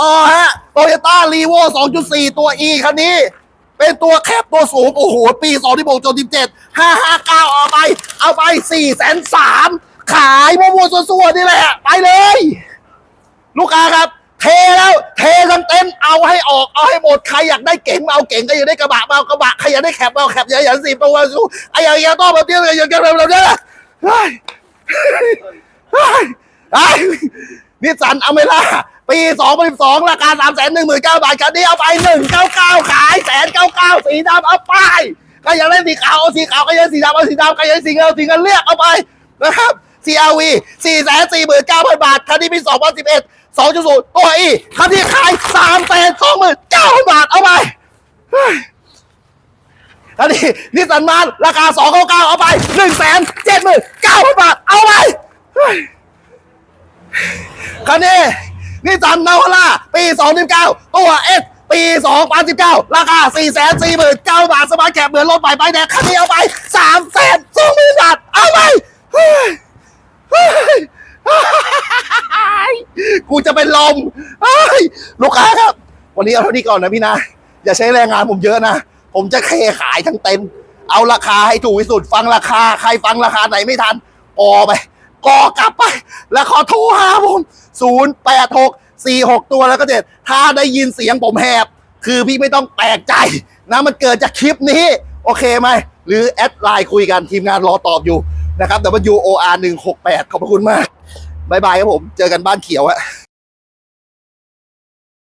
ต่อฮะโตโยต้ารีโว2.4 ตัว E คันนี้ เป็นตัวแคบตัวสูง โอ้โห ปี2016จน17 559 เอาไป เอาไป4แสน3ขายมัวๆซั่วๆนี่แหละ ไปเลย ลูกค้าครับเทแล้ว เททั้งเต็นเอาให้ออกเอาให้หมดใครอยากได้เก๋งมาเอาเก๋งใครอยากได้กระบะมาเอากระบะใครอยากได้แคบมาเอาแคบอย่าอย่าสีตัวสู้ไอ้ย่างเงี้ยต้องมาเตี้ยอย่างเงี้ยเราเนี่ยเฮ้ยเฮ้ยเฮ้นิสสันอเมร่า ปี2012ราคา3 1 9 0 0 0บาทคันนี้เอาไป 199 ขายแสนเก้าสีดำเอาไปใครอยากได้สีขาวเอาสีขาวใครอยากได้สีดำเอาสีดำใครอยากได้สีเงินเอาสีเงินเลือกเอาไปนะครับ CRV 4 4 9 0 0 0 บาทคันนี้ปี2011 2.0ตัวอีคันที่ขาย3 2 9 0 0 0บาทเอาไปคันนี้นิสสันมารราคา 299 เอาไป1 7 9 0 0 0 บาทเอาไปคันนี้ นิสสันนาวาร่าปี 2019 ตัว S ปี 2019 ราคา 4 4 9 บาท สมาร์ทแคปเหมือนรถใหม่ไปแดงคันนี้เอาไป3 2 0 0 0 0บาท เอาไปเฮ้ยเฮ้ยกูจะเป็นลมเฮ้ยลูกค้าครับ วันนี้เอาเท่านี้ก่อนนะพี่นะ อย่าใช้แรงงานผมเยอะนะ ผมจะเคขายทั้งเต็นเอาราคาให้ถูกที่สุด ฟังราคา ใครฟังราคาไหนไม่ทัน ออไป กอกลับไป แล้วขอโทรหาผม0 8 6 4 6ตัวแล้วก็เจ็ดถ้าได้ยินเสียงผมแหบ คือพี่ไม่ต้องแปลกใจนะมันเกิดจากคลิปนี้ โอเคไหม หรือแอดไลน์คุยกันทีมงานรอตอบอยู่นะครับ WOR 168 ขอบพระคุณมากบายบายครับผม เจอกันบ้านเขียวอะ